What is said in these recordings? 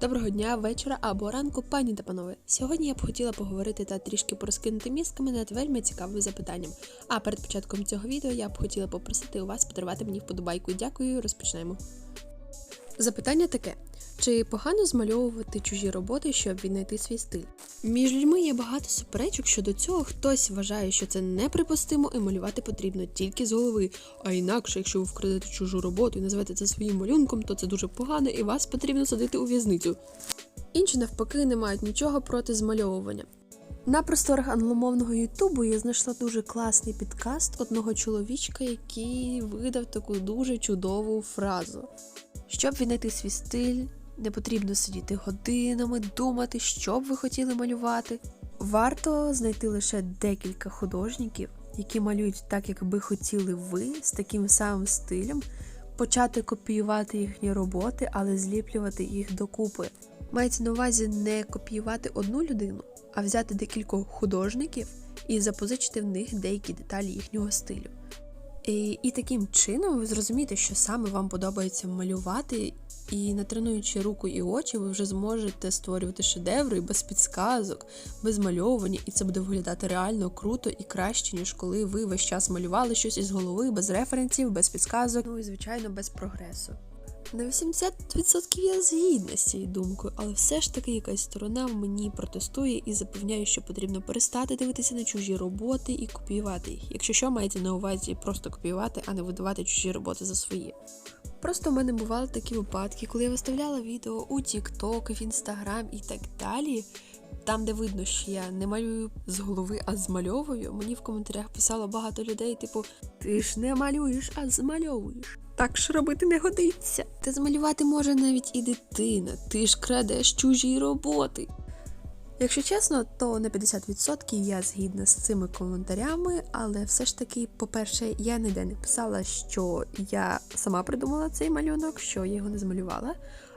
Доброго дня, вечора або ранку, пані та панове. Сьогодні я б хотіла поговорити та трішки порозкинути мізками над вельми цікавим запитанням. А перед початком цього відео я б хотіла попросити у вас подарувати мені вподобайку. Дякую, розпочнемо. Запитання таке: чи погано змальовувати чужі роботи, щоб віднайти свій стиль? Між людьми є багато суперечок щодо цього. Хтось вважає, що це неприпустимо і малювати потрібно тільки з голови. А інакше, якщо ви вкрадете чужу роботу і назвете це своїм малюнком, то це дуже погано і вас потрібно садити у в'язницю. Інші навпаки не мають нічого проти змальовування. На просторах англомовного Ютубу я знайшла дуже класний підкаст одного чоловічка, який видав таку дуже чудову фразу. Щоб віднайти свій стиль, не потрібно сидіти годинами, думати, що б ви хотіли малювати. Варто знайти лише декілька художників, які малюють так, як би хотіли ви, з таким самим стилем, почати копіювати їхні роботи, але зліплювати їх докупи. Мається на увазі не копіювати одну людину, а взяти декількох художників і запозичити в них деякі деталі їхнього стилю. І, і таким чином ви зрозумієте, що саме вам подобається малювати, і натренуючи руку і очі, ви вже зможете створювати шедеври без підсказок, без мальовування, і це буде виглядати реально круто і краще, ніж коли ви весь час малювали щось із голови, без референсів, без підсказок, ну і звичайно без прогресу. На 80% я згідна з цією думкою, але все ж таки якась сторона мені протестує і запевняє, що потрібно перестати дивитися на чужі роботи і копіювати їх. Якщо що, маєте на увазі просто копіювати, а не видавати чужі роботи за свої. Просто в мене бували такі випадки, коли я виставляла відео у TikTok, в Instagram і так далі. Там, де видно, що я не малюю з голови, а змальовую, мені в коментарях писало багато людей, типу, ти ж не малюєш, а змальовуєш. Так ж робити не годиться. Та змалювати може навіть і дитина. Ти ж крадеш чужі роботи. Якщо чесно, то на 50% я згідна з цими коментарями, але все ж таки, по-перше, я ніде не писала, що я сама придумала цей малюнок, що я його не змалювала.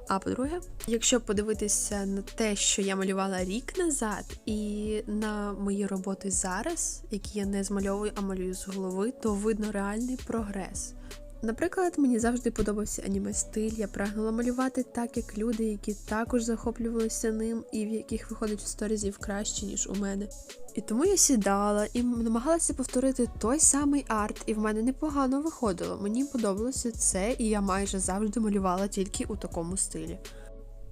А по-друге, якщо подивитися на те, що я малювала рік назад, і на мої роботи зараз, які я не змальовую, а малюю з голови, то видно реальний прогрес. Наприклад, мені завжди подобався аніме стиль. Я прагнула малювати так, як люди, які також захоплювалися ним, і в яких виходить в 100 разів краще, ніж у мене. І тому я сідала і намагалася повторити той самий арт, і в мене непогано виходило. Мені подобалося це, і я майже завжди малювала тільки у такому стилі.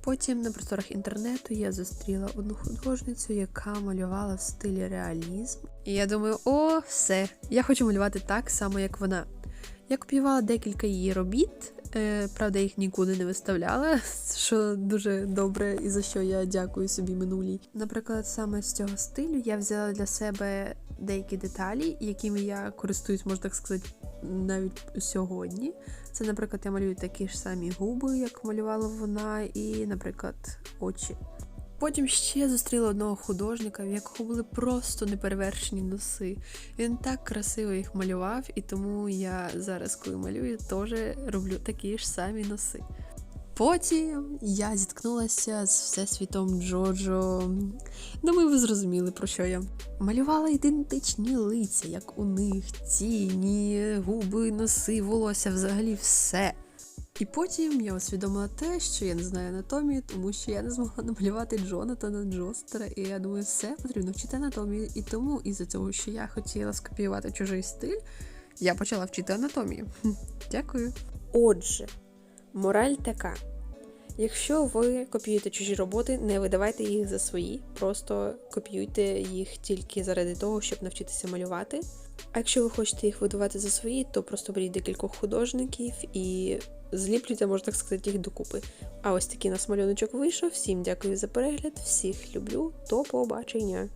Потім на просторах інтернету я зустріла одну художницю, яка малювала в стилі реалізм. І я думаю, о, все, я хочу малювати так само, як вона. Я копіювала декілька її робіт, правда, їх нікуди не виставляла, що дуже добре і за що я дякую собі минулій. Наприклад, саме з цього стилю я взяла для себе деякі деталі, якими я користуюсь, можна так сказати, навіть сьогодні. Це, наприклад, я малюю такі ж самі губи, як малювала вона, і, наприклад, очі. Потім ще зустріла одного художника, в якого були просто неперевершені носи. Він так красиво їх малював, і тому я зараз, коли малюю, теж роблю такі ж самі носи. Потім я зіткнулася з всесвітом Джоджо. Думаю, ви зрозуміли, про що я. Малювала ідентичні лиця, як у них, тіні, губи, носи, волосся, взагалі все. І потім я усвідомила те, що я не знаю анатомії, тому що я не змогла намалювати Джонатана Джостера, і я думаю, все потрібно вчити анатомію. І тому, із-за цього, що я хотіла скопіювати чужий стиль, я почала вчити анатомію. Дякую. Отже, мораль така: якщо ви копіюєте чужі роботи, не видавайте їх за свої, просто копіюйте їх тільки заради того, щоб навчитися малювати. А якщо ви хочете їх видавати за свої, то просто беріть декількох художників і зліплюйте, можна так сказати, їх докупи. А ось такий нас малюночок вийшов. Всім дякую за перегляд, всіх люблю, до побачення!